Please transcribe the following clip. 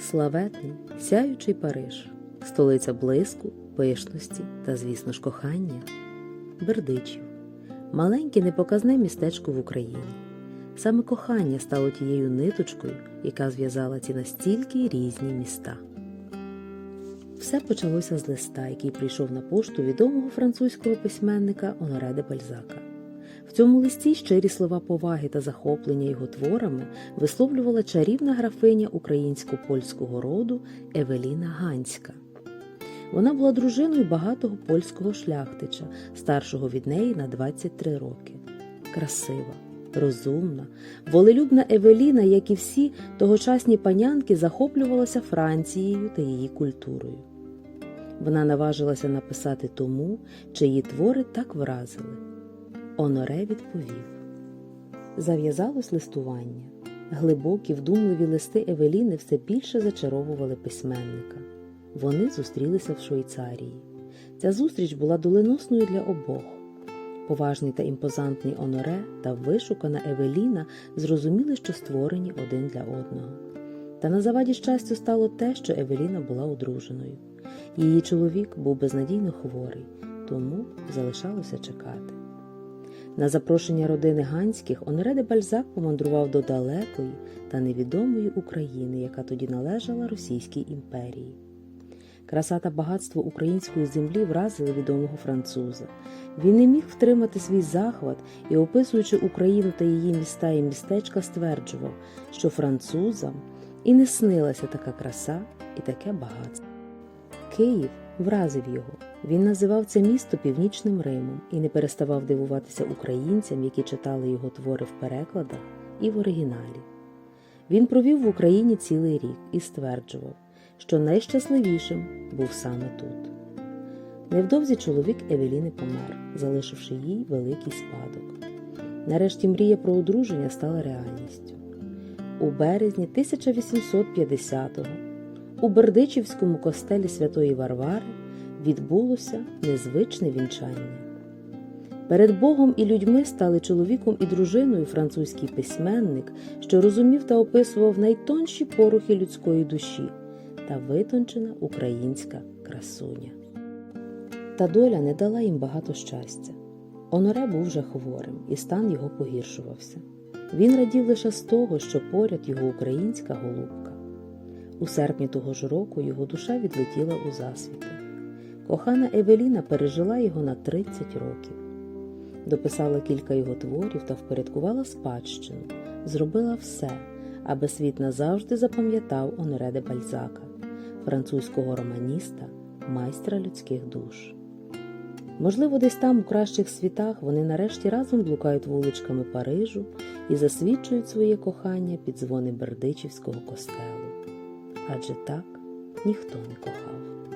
Славетний, сяючий Париж, столиця блиску, пишності та, звісно ж, кохання. Бердичів маленьке непоказне містечко в Україні. Саме кохання стало тією ниточкою, яка зв'язала ці настільки різні міста. Все почалося з листа, який прийшов на пошту відомого французького письменника Оноре де Бальзака. В цьому листі щирі слова поваги та захоплення його творами висловлювала чарівна графиня українсько-польського роду Евеліна Ганська. Вона була дружиною багатого польського шляхтича, старшого від неї на 23 роки. Красива, розумна, волелюбна Евеліна, як і всі тогочасні панянки, захоплювалася Францією та її культурою. Вона наважилася написати тому, чиї твори так вразили. Оноре відповів. Зав'язалось листування. Глибокі, вдумливі листи Евеліни все більше зачаровували письменника. Вони зустрілися в Швейцарії. Ця зустріч була доленосною для обох. Поважний та імпозантний Оноре та вишукана Евеліна зрозуміли, що створені один для одного. Та на заваді щастю стало те, що Евеліна була одруженою. Її чоловік був безнадійно хворий, тому залишалося чекати. На запрошення родини Ганських Оноре Бальзак помандрував до далекої та невідомої України, яка тоді належала Російській імперії. Краса та багатство української землі вразили відомого француза. Він не міг втримати свій захват і, описуючи Україну та її міста і містечка, стверджував, що французам і не снилася така краса і таке багатство. Київ вразив його. Він називав це місто Північним Римом і не переставав дивуватися українцям, які читали його твори в перекладах і в оригіналі. Він провів в Україні цілий рік і стверджував, що найщасливішим був саме тут. Невдовзі чоловік Евеліни помер, залишивши їй великий спадок. Нарешті мрія про одруження стала реальністю. У березні 1850-го у Бердичівському костелі Святої Варвари відбулося незвичне вінчання. Перед Богом і людьми стали чоловіком і дружиною французький письменник, що розумів та описував найтонші порухи людської душі та витончена українська красуня. Та доля не дала їм багато щастя. Оноре був вже хворим, і стан його погіршувався. Він радів лише з того, що поряд його українська голубка. У серпні того ж року його душа відлетіла у засвіти. Кохана Евеліна пережила його на 30 років, дописала кілька його творів та впорядкувала спадщину, зробила все, аби світ назавжди запам'ятав Оноре де Бальзака, французького романіста, майстра людських душ. Можливо, десь там, у кращих світах, вони нарешті разом блукають вуличками Парижу і засвідчують своє кохання під дзвони Бердичівського костелу. Адже так ніхто не кохав.